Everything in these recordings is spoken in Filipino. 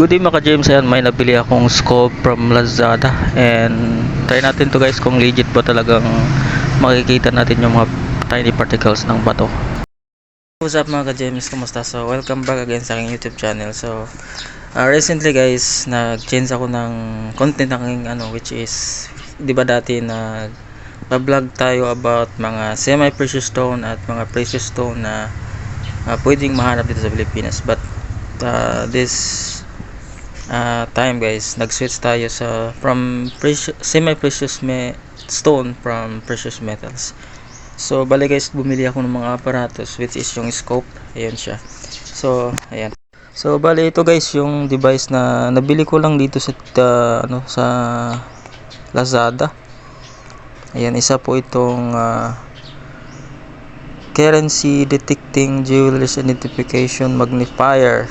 Good day mga James ayan may nabili akong scope from Lazada and try natin to guys kung legit ba talagang makikita natin yung mga tiny particles ng bato. What's up mga ka-James? Kumusta? So, welcome back again sa aking YouTube channel. So, uh, recently guys, nag-change ako ng content ng ano, which is, di ba dati na vlog tayo about mga semi-precious stone at mga precious stone na uh, pwedeng mahanap dito sa Pilipinas. But, uh, this uh, time guys, nag-switch tayo sa from precious, semi-precious me stone from precious metals. So, bali guys, bumili ako ng mga aparatos which is yung scope. Ayan siya. So, ayan. So, bali ito guys, yung device na nabili ko lang dito sa uh, ano sa Lazada. Ayan, isa po itong uh, currency detecting jewelers identification magnifier.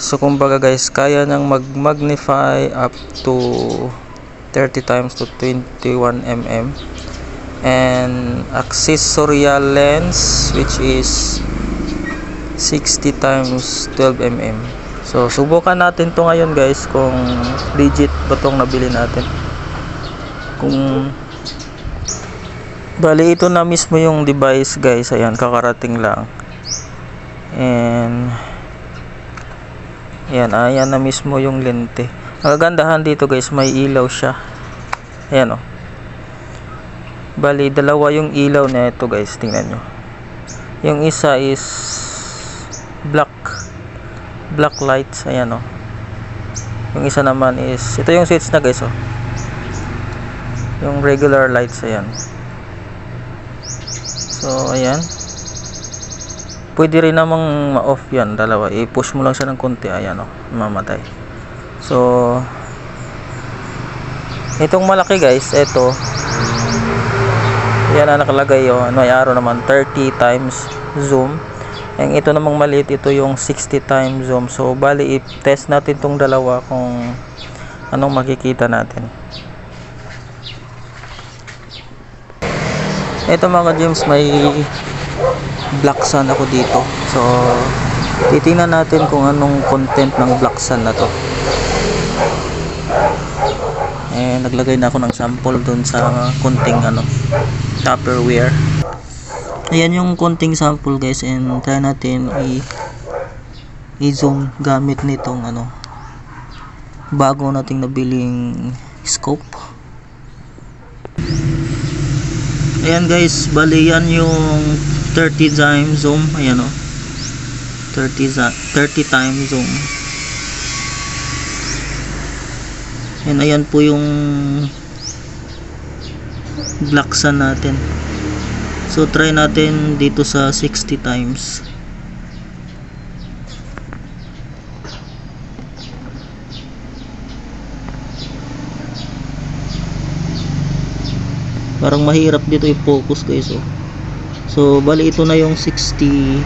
So, kumbaga guys, kaya nang mag-magnify up to 30 times to 21 mm and accessorial lens which is 60 times 12 mm so subukan natin to ngayon guys kung legit ba tong nabili natin. Kung bali ito na mismo yung device guys. Ayan kakarating lang. And ayan ayan na mismo yung lente ang kagandahan dito guys may ilaw siya ayan oh Bali, dalawa yung ilaw na ito guys. Tingnan nyo. Yung isa is black. Black lights. Ayan o. Oh. Yung isa naman is, ito yung switch na guys o. Oh. Yung regular lights. Ayan. So, ayan. Pwede rin namang ma-off yan. Dalawa. I-push mo lang siya ng konti. Ayan o. Oh. Mamatay. So, itong malaki guys, ito yan na nakalagay yun may araw naman 30 times zoom yung ito namang maliit ito yung 60 times zoom so bali i-test natin tong dalawa kung anong makikita natin ito mga James may black sun ako dito so titingnan natin kung anong content ng black sun na to eh naglagay na ako ng sample dun sa konting ano Tupperware. Ayan yung konting sample guys and try natin i i-zoom gamit nitong ano bago nating nabiling scope. Ayan guys, bali yan yung 30 time zoom. Ayan o. 30, 30 time zoom. And ayan po yung black sun natin so try natin dito sa 60 times parang mahirap dito i-focus guys oh. So bali ito na yung 60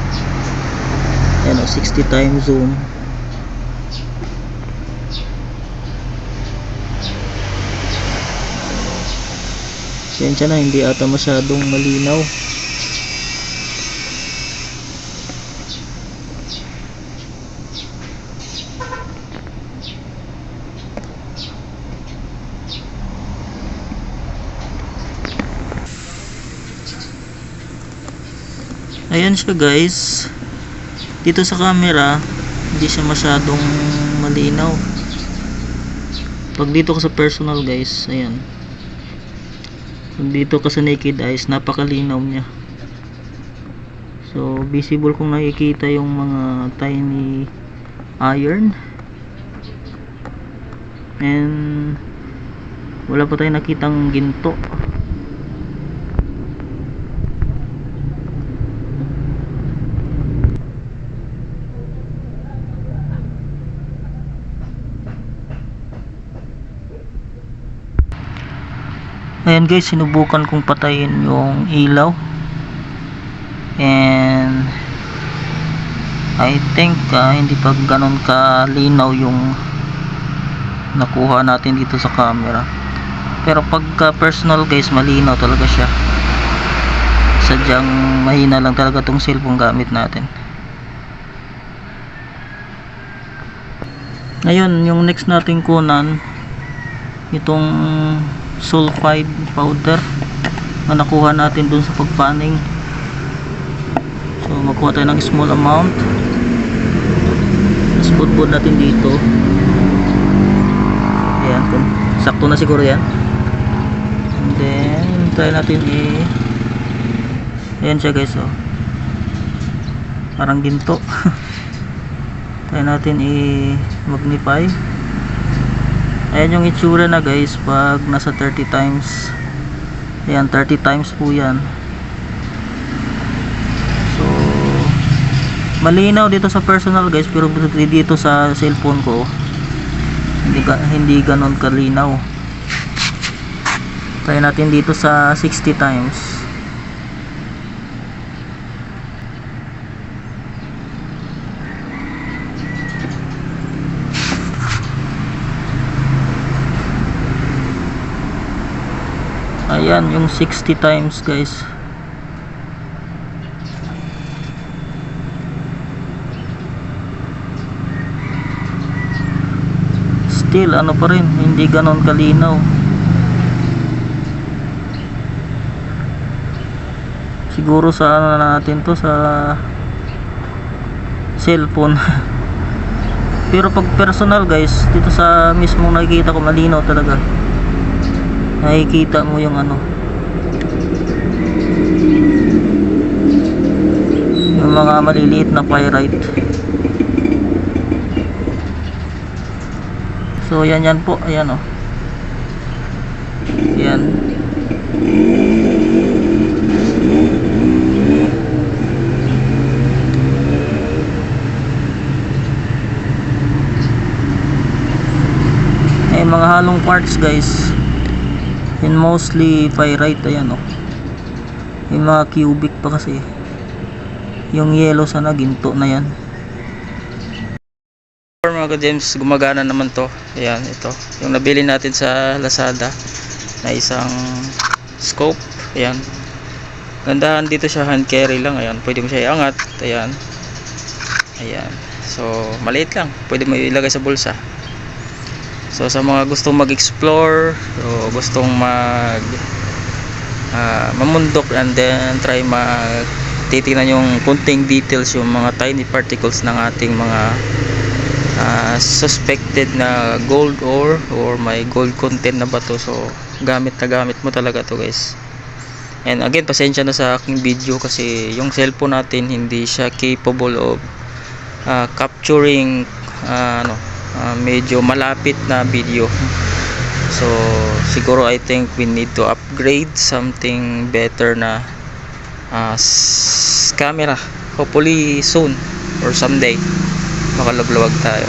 ano 60 times zoom Sensya na, hindi ata masyadong malinaw. Ayan siya guys. Dito sa camera, hindi siya masyadong malinaw. Pag dito ko sa personal guys, ayan dito ka sa naked eyes napakalinaw niya so visible kung nakikita yung mga tiny iron and wala pa tayong nakitang ginto ayan guys sinubukan kong patayin yung ilaw. And I think uh, hindi pa ganun kalinaw yung nakuha natin dito sa camera. Pero pagka personal guys malinaw talaga siya. Sadyang mahina lang talaga tong cellphone gamit natin. Ngayon, yung next nating kunan, itong sulfide powder na nakuha natin dun sa pagpaning. So, magkuha tayo ng small amount. Tapos budbud natin dito. Ayan, sakto na siguro yan. And then, try natin i... Ayan siya guys, oh. Parang ginto. try natin i-magnify. Ayan yung itsura na guys pag nasa 30 times. Ayan, 30 times po yan. So, malinaw dito sa personal guys pero dito sa cellphone ko hindi, hindi ganon kalinaw. Try natin dito sa 60 times. Ayan, yung 60 times guys. Still, ano pa rin, hindi ganon kalinaw. Siguro sa ano na natin to sa cellphone. Pero pag personal guys, dito sa mismong nakikita ko malinaw talaga nakikita mo yung ano. Yung mga maliliit na pyrite. So yan yan po. Ayan o yan. Eh mga halong parts guys and mostly pyrite ayan o yung mga cubic pa kasi. Yung yellow sana ginto na yan. Mga ka-James gumagana naman to. Ayan ito. Yung nabili natin sa Lazada na isang scope. Ayan. Gandahan dito siya hand carry lang. Ayan pwede mo siya iangat. Ayan. Ayan. So maliit lang. Pwede mo ilagay sa bulsa So sa mga gustong mag-explore, o gustong mag ah, mamundok and then try mag titingnan yung kunting details yung mga tiny particles ng ating mga ah, suspected na gold ore or may gold content na bato. So gamit na gamit mo talaga to guys. And again pasensya na sa aking video kasi yung cellphone natin hindi siya capable of ah, capturing ah, ano uh, medyo malapit na video. So siguro I think we need to upgrade something better na uh, camera. Hopefully soon or someday makalabluwag tayo.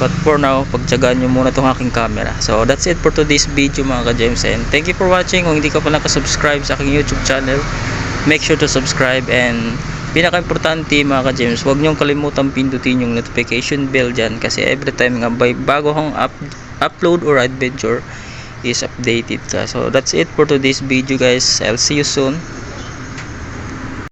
But for now pagtsagaan nyo muna itong aking camera. So that's it for today's video mga ka-James and thank you for watching. Kung hindi ka pa nakasubscribe sa aking youtube channel make sure to subscribe and pinaka-importante mga ka-James, huwag niyong kalimutan pindutin yung notification bell dyan kasi every time nga by bago kong up, upload or adventure is updated. So that's it for today's video guys. I'll see you soon.